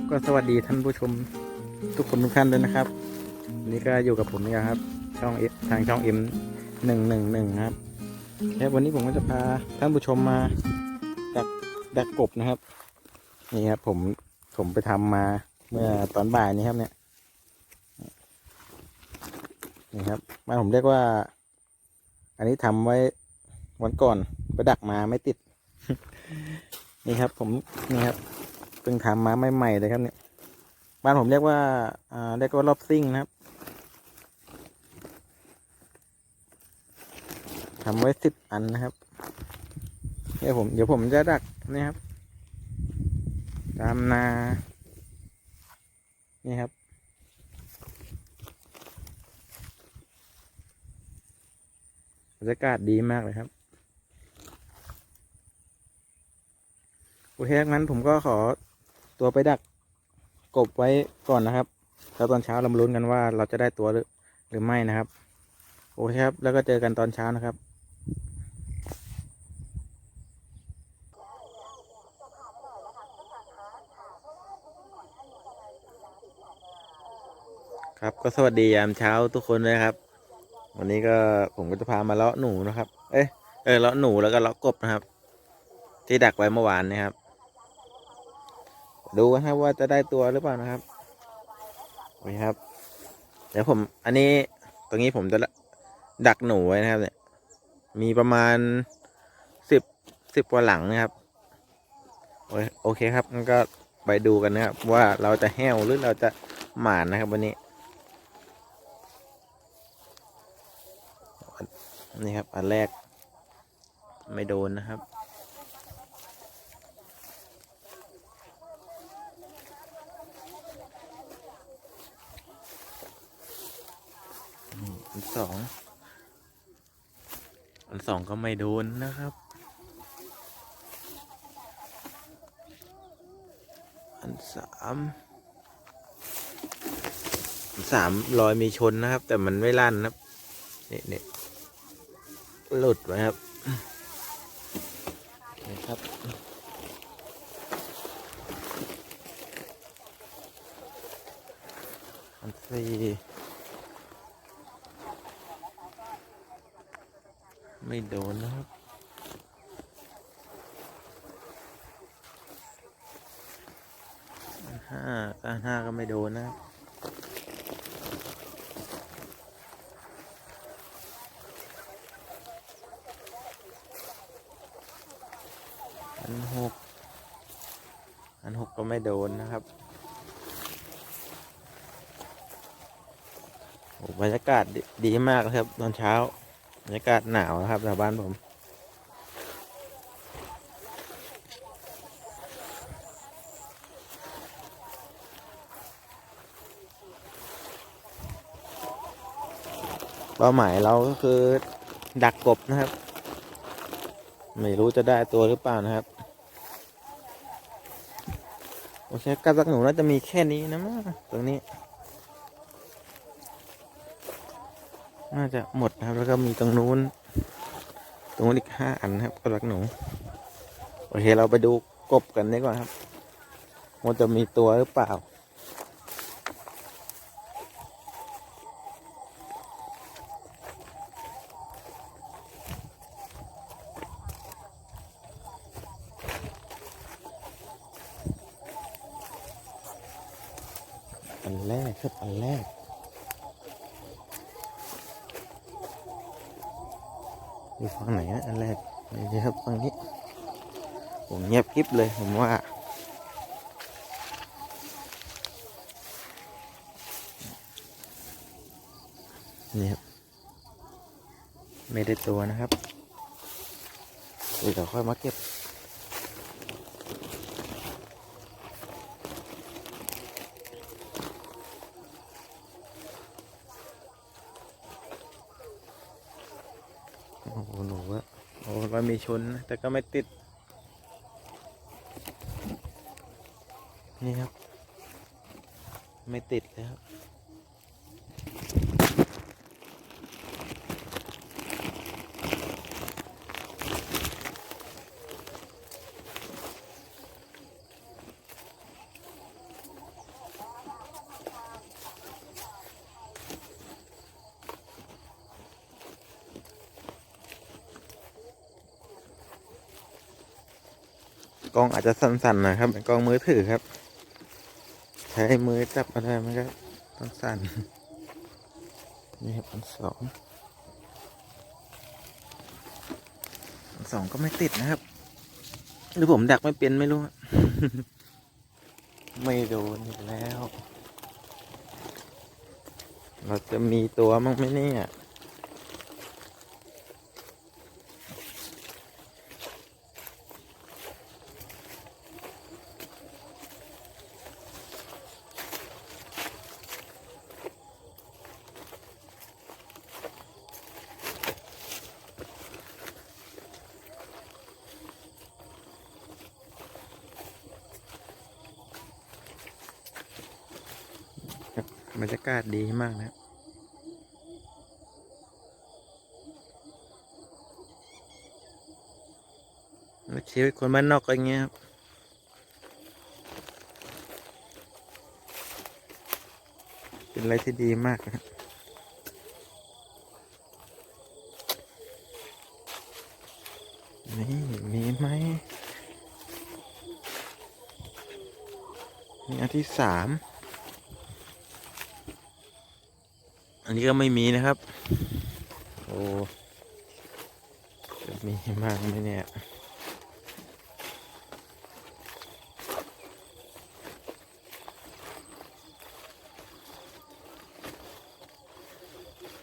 ครับก็สวัสดีท่านผู้ชมทุกคนทุกท่านเลยนะครับวันนี่ก็อยู่กับผมนี่ยครับ ช่องทางช่อง M หนึ่งหนึ่งหนึ่งครับแล้ววันนี้ผมก็จะพาท่านผู้ชมมาดักดักกบนะครับ นี่ครับผมผมไปทำมาเมื่อตอนบ่ายนี้ครับเนี่ยนี่ครับบ้าผมเรียกว่า อันนี้ทำไว้วันก่อนไปดักมาไม่ติด นี่ครับ ผมนี่ครับ เพิ่งทำมาใหม่ๆเลยครับเนี่ย บ้านผมเรียกว่าอ่าเรียกว่ารอบซิ่งนะครับทำไว้สิบอันนะครับ เดี๋ยวผมเดี๋ยวผมจะดักนี่ครับ ตามนา นี่ครับบรรยากาศดีมากเลยครับ โอเคงั้นผมก็ขอ ตัวไปดักกบไว้ก่อนนะครับ แล้วตอนเช้าเรามาลุ้นกันว่าเราจะได้ตัวหรือหรือไม่นะครับ โอเคครับ แล้วก็เจอกันตอนเช้านะครับครับก็สวัสดียามเช้าทุกคนเลยครับ วันนี้ก็ผมก็จะพามาเลาะหนูนะครับ เอ้เออเลาะหนูแล้วก็เลาะกบนะครับ ที่ดักไว้เมื่อวานนะครับ ดูกันครับว่าจะได้ตัวหรือเปล่านะครับโอเคครับ เดี๋ยวผม อันนี้ตรงนี้ผมจะดักหนูไว้นะครับ เนี่ย มีประมาณสิบสิบกว่าหลังนะครับโอเคโอเคครับงั้นก็ไปดูกันนะครับ ว่าเราจะแห้วหรือเราจะหมานนะครับวันนี้ นี่ครับ อันแรกไม่โดนนะครับ อันสอง อันสองก็ไม่โดนนะครับ อันสามสามรอยมีชนนะครับ แต่มันไม่ลั่นนะครับนี่ยเนี่ยหลุดไว้ครับนี่ครับ อันสี่ ไม่โดนนะครับอันห้าอันห้าก็ไม่โดนนะครับอันหกอันหกก็ไม่โดนนะครับโอ้บรรยากาศดดีมากเลยครับ ตอนเช้า บรรยากาศหนาวนะครับแถวบ้านผมเป้าหมายเราก็คือดักกบนะครับ ไม่รู้จะได้ตัวหรือเปล่านะครับ โอเคกับดักหนูน่าจะมีแค่นี้นะมั้งตรงนี้ น่าจะหมดนะครับ แล้วก็มีตรงนู้น ตรงนู้นอีกห้าอันนะครับกระดักหนู โอเคเราไปดูกบกันดีกว่าครับว่าจะมีตัวหรือเปล่า อันแรกครับอันแรก อยู่ฝั่งไหนนะอันแรกนี่ครับฝั่งนี้ ผมเงียบกริบเลยผมว่านี่ครับไม่ได้ตัวนะครับเดี๋ยวค่อยมาเก็บ โอ้โหหนูอะโอ้ ว่ามีชนแต่ก็ไม่ติด นี่ครับ ไม่ติดเลย กล้องอาจจะสั่นๆหนะครับเป็นกล้องมือถือครับ ใช้มือจับอะไรมันก็ต้องสั่นนี่ครับอันสองอันสองก็ไม่ติดนะครับ หรือผมดักไม่เป็นไม่รู้ ไม่โดนอีกแล้ว เราจะมีตัวมั้งไหมเนี่ย บรรยากาศดีมากนะครับชีวิตคนบ้านนอกก็อย่างเงี้ยครับเป็นอะไรที่ดีมากนะนี่มีไหมนี่อันที่สาม อันนี้ก็ไม่มีนะครับ โอ้จะมีมากไหมเนี่ย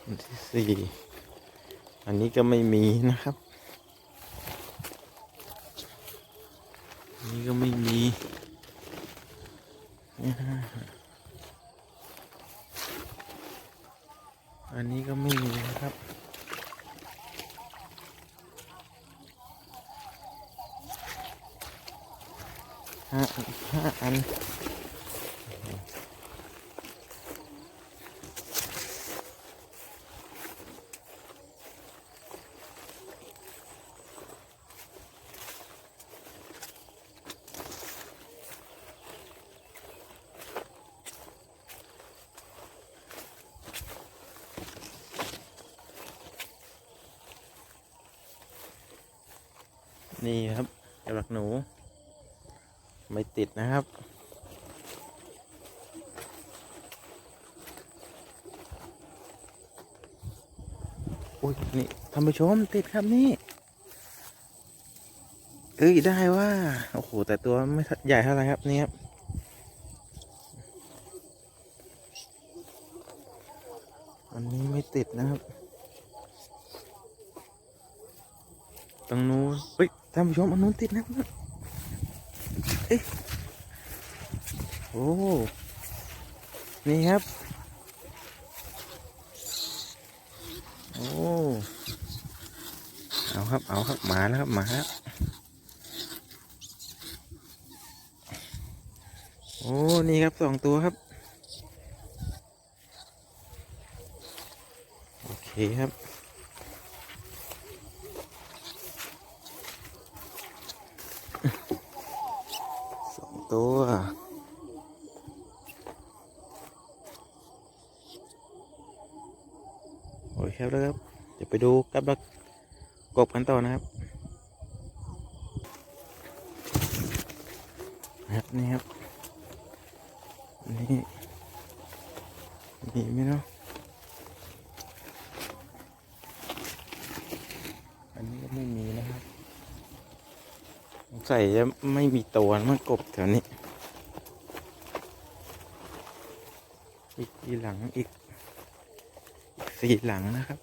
อันที่สี่อันนี้ก็ไม่มีนะครับ อันนี้ก็ไม่มีอ่ อันนี้ก็ไม่มีนะครับ ห้าห้าอัน นี่ครับกระลักหนู ไม่ติดนะครับ อุ้ยนี่ท่านผู้ชมติดครับนี่เอ้ยได้ว่า โอ้โห แต่ตัวไม่ใหญ่เท่าไหร่ครับ นี่ครับ อันนี้ไม่ติดนะครับ ตรงนู้นเฮ้ย ท่านผู้ชมอันนู้นติดนะครับเอ้ยโอ้ นี่ครับ โอ้ เอาครับ เอาครับ มาแล้วครับ มาครับ โอ้ นี่ครับสองตัวครับ โอเคครับ สอง ตัว โอเคครับแล้วครับ เดี๋ยวไปดูกับดักกบกันต่อนะครับ นะครับนี่ครับ นี่ มีไหมเนาะอันนี้ก็ไม่มีนะครับ สงสัยจะไม่มีตัวมันกบแถวนี้ อีกทีหลังอีกสี่หลังนะครับ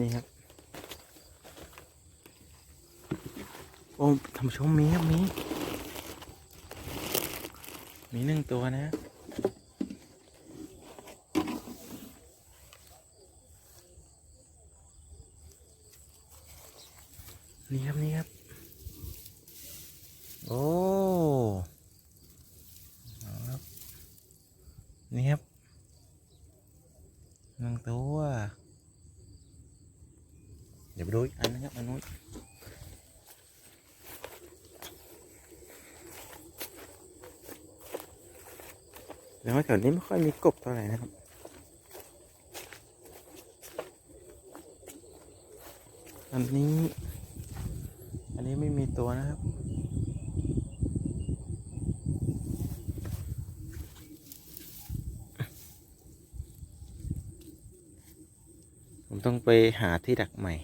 นี่ครับ โอ้ท่านชมมีครับมี มีหนึ่งตัวนะนี่ครับนี่ครับ โอ้นี่ครับหนึ่งตัว เดี๋ยวไปดูอันนะครับอันนู้นแต่ว่าแถวนี้ไม่ค่อยมีกบเท่าไหร่นะครับอันนี้ อันนี้ไม่มีตัวนะครับผมต้องไปหาที่ดักใหม่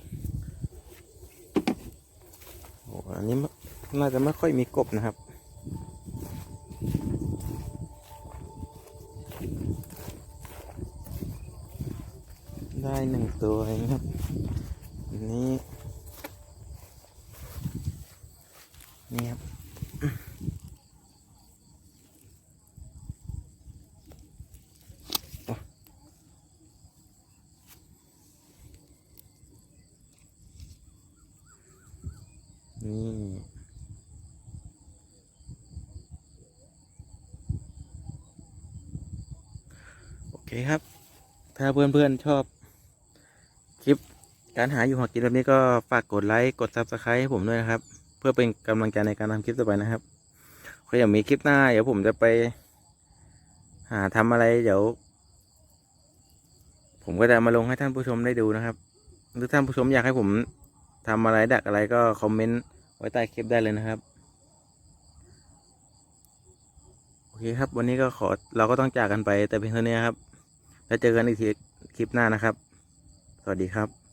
โอ้อั นนี้ไม่น่าจะไม่ค่อยมีกบนะครับได้หนึ่งตัวนะครับอันนี้นี่ครับ คครับ ถ้าเพื่อนๆชอบคลิปการหาอยู่หากินแบบนี้ก็ฝากกดไลค์กด subscribe ให้ผมด้วยนะครับ เพื่อเป็นกำลังใจในการทำคลิปต่อไปนะครับก็อย่างมีคลิปหน้าเดี๋ยวผมจะไป หาทำอะไรเดี๋ยว ผมก็จะมาลงให้ท่านผู้ชมได้ดูนะครับ หรือท่านผู้ชมอยากให้ผมทำอะไรดักอะไรก็คอมเมนต์ไว้ใต้คลิปได้เลยนะครับโอเคครับ วันนี้ก็ขอเราก็ต้องจากกันไปแต่เพียงเท่านี้ครับ แล้วเจอกันอีกทีคลิปหน้านะครับ สวัสดีครับ